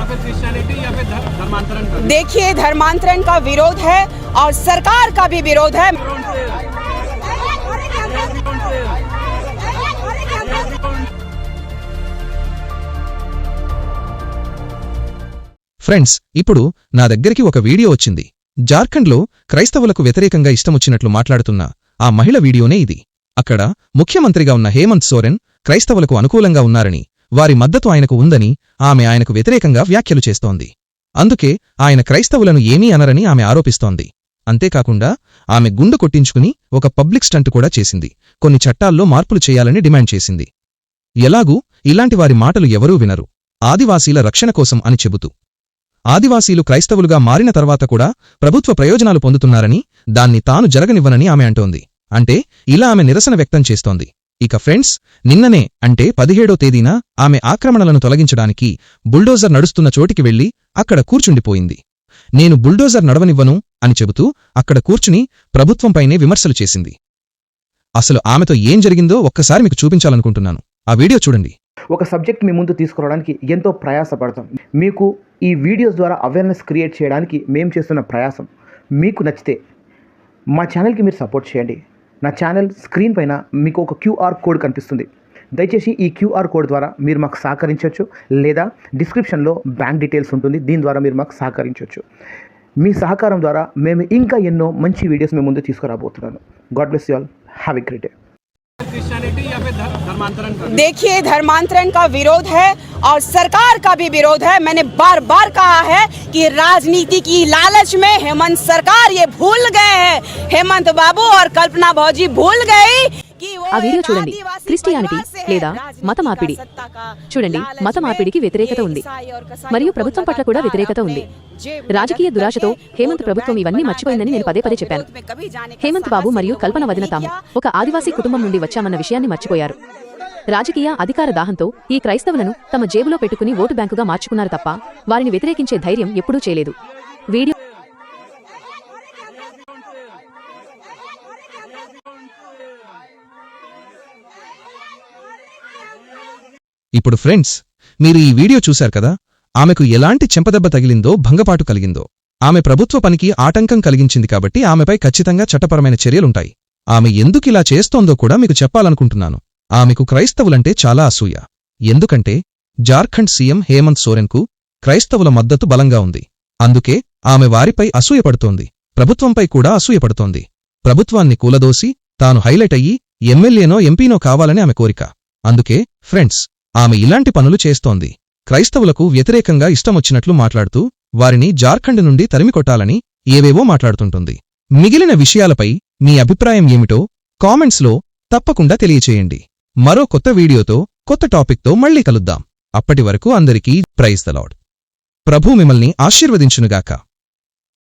या फिर क्रिश्चियनिटी या फिर धर्म- धर्मांतरण का देखिए धर्मांतरण का विरोध है और सरकार का भी विरोध है ఫ్రెండ్స్ ఇప్పుడు నా దగ్గరికి ఒక వీడియో వచ్చింది జార్ఖండ్లో క్రైస్తవులకు వ్యతిరేకంగా ఇష్టమొచ్చినట్లు మాట్లాడుతున్న ఆ మహిళ వీడియోనే ఇది అక్కడ ముఖ్యమంత్రిగా ఉన్న హేమంత్ సోరెన్ క్రైస్తవులకు అనుకూలంగా ఉన్నారని వారి మద్దతు ఆయనకు ఉందని ఆమె ఆయనకు వ్యతిరేకంగా వ్యాఖ్యలు చేస్తోంది. అందుకే ఆయన క్రైస్తవులను ఏమీ అనరని ఆమె ఆరోపిస్తోంది. అంతేకాకుండా ఆమె గుండు కొట్టించుకుని ఒక పబ్లిక్ స్టంట్ కూడా చేసింది. కొన్ని చట్టాల్లో మార్పులు చేయాలని డిమాండ్ చేసింది. ఎలాగూ ఇలాంటి వారి మాటలు ఎవరూ వినరు. ఆదివాసీల రక్షణ కోసం అని చెబుతూ. ఆదివాసీలు క్రైస్తవులుగా మారిన తర్వాత కూడా ప్రభుత్వ ప్రయోజనాలు పొందుతున్నారని దాన్ని తాను జరగనివ్వనని ఆమె అంటోంది. అంటే ఇలా ఆమె నిరసన వ్యక్తం చేస్తోంది. ఇక ఫ్రెండ్స్ నిన్ననే అంటే పదిహేడో తేదీన ఆమె ఆక్రమణలను తొలగించడానికి బుల్డోజర్ నడుస్తున్న చోటికి వెళ్ళి అక్కడ కూర్చుండిపోయింది. నేను బుల్డోజర్ నడవనివ్వను అని చెబుతూ అక్కడ కూర్చుని ప్రభుత్వంపైనే విమర్శలు చేసింది. అసలు ఆమెతో ఏం జరిగిందో ఒక్కసారి మీకు చూపించాలనుకుంటున్నాను. ఆ వీడియో చూడండి. ఒక సబ్జెక్ట్ మీ ముందు తీసుకురావడానికి ఎంతో ప్రయాసపడతాం. మీకు ఈ వీడియోస్ ద్వారా అవేర్నెస్ క్రియేట్ చేయడానికి మేము చేస్తున్న ప్రయాసం. మీకు నచ్చితే మా ఛానల్కి మీరు సపోర్ట్ చేయండి. నా ఛానల్ స్క్రీన్ పైన మీకు ఒక క్యూఆర్ కోడ్ కనిపిస్తుంది. దయచేసి ఈ క్యూఆర్ కోడ్ ద్వారా మీరు మాకు సహకరించవచ్చు లేదా డిస్క్రిప్షన్లో బ్యాంక్ డీటెయిల్స్ ఉంటుంది దీని ద్వారా మీరు మాకు సహకరించవచ్చు మీ సహకారం ద్వారా మేము ఇంకా ఎన్నో మంచి వీడియోస్ మేము ముందు తీసుకురాబోతున్నాను. God bless you all. Have a great day. धर्मांतरण देखिए, धर्मांतरण का विरोध है और सरकार का भी विरोध है। मैंने बार बार कहा है कि राजनीति की लालच में हेमंत सरकार ये भूल गए हैं। हेमंत बाबू और कल्पना भौजी भूल गई। ఆ వీడియో చూడండి. క్రిస్టియానిటీ లేదా మత మార్పిడి? చూడండి మత మార్పిడికి వ్యతిరేకత ఉంది. మరియు ప్రభుత్వం పట్ల కూడా వ్యతిరేకత ఉంది. రాజకీయ దురాశతో హేమంత్ ప్రభుత్వం ఇవన్నీ మర్చిపోయిందని నేను పదే పదే చెప్పాను. హేమంత్ బాబు మరియు కల్పన వదిన తాము ఒక ఆదివాసీ కుటుంబం నుండి వచ్చామన్న విషయాన్ని మర్చిపోయారు. రాజకీయ అధికార దాహంతో ఈ క్రైస్తవులను తమ జేబులో పెట్టుకుని ఓటు బ్యాంకుగా మార్చుకున్నారు తప్ప వారిని వ్యతిరేకించే ధైర్యం ఎప్పుడూ చేయలేదు. వీడియో ఇప్పుడు ఫ్రెండ్స్ మీరు ఈ వీడియో చూశారు కదా? ఆమెకు ఎలాంటి చెంపదెబ్బ తగిలిందో భంగపాటు కలిగిందో. ఆమె ప్రభుత్వ పనికి ఆటంకం కలిగించింది కాబట్టి ఆమెపై ఖచ్చితంగా చట్టపరమైన చర్యలుంటాయి. ఆమె ఎందుకిలా చేస్తోందో కూడా మీకు చెప్పాలనుకుంటున్నాను. ఆమెకు క్రైస్తవులంటే చాలా అసూయ. ఎందుకంటే జార్ఖండ్ సీఎం హేమంత్ సోరెన్కు క్రైస్తవుల మద్దతు బలంగా ఉంది. అందుకే ఆమె వారిపై అసూయపడుతోంది. ప్రభుత్వంపై కూడా అసూయపడుతోంది. ప్రభుత్వాన్ని కూలదోసి తాను హైలైట్ అయ్యి ఎమ్మెల్యేనో ఎంపీనో కావాలని ఆమె కోరిక. అందుకే ఫ్రెండ్స్ ఆమె ఇలాంటి పనులు చేస్తోంది. క్రైస్తవులకు వ్యతిరేకంగా ఇష్టమొచ్చినట్లు మాట్లాడుతూ వారిని జార్ఖండ్ నుండి తరిమికొట్టాలని ఏవేవో మాట్లాడుతుంటుంది. మిగిలిన విషయాలపై మీ అభిప్రాయం ఏమిటో కామెంట్స్లో తప్పకుండా తెలియచేయండి. మరో కొత్త వీడియోతో కొత్త టాపిక్తో మళ్ళీ కలుద్దాం. అప్పటి వరకు అందరికీ ప్రైజ్ ద లాడ్ ప్రభు మిమ్మల్ని ఆశీర్వదించునుగాక.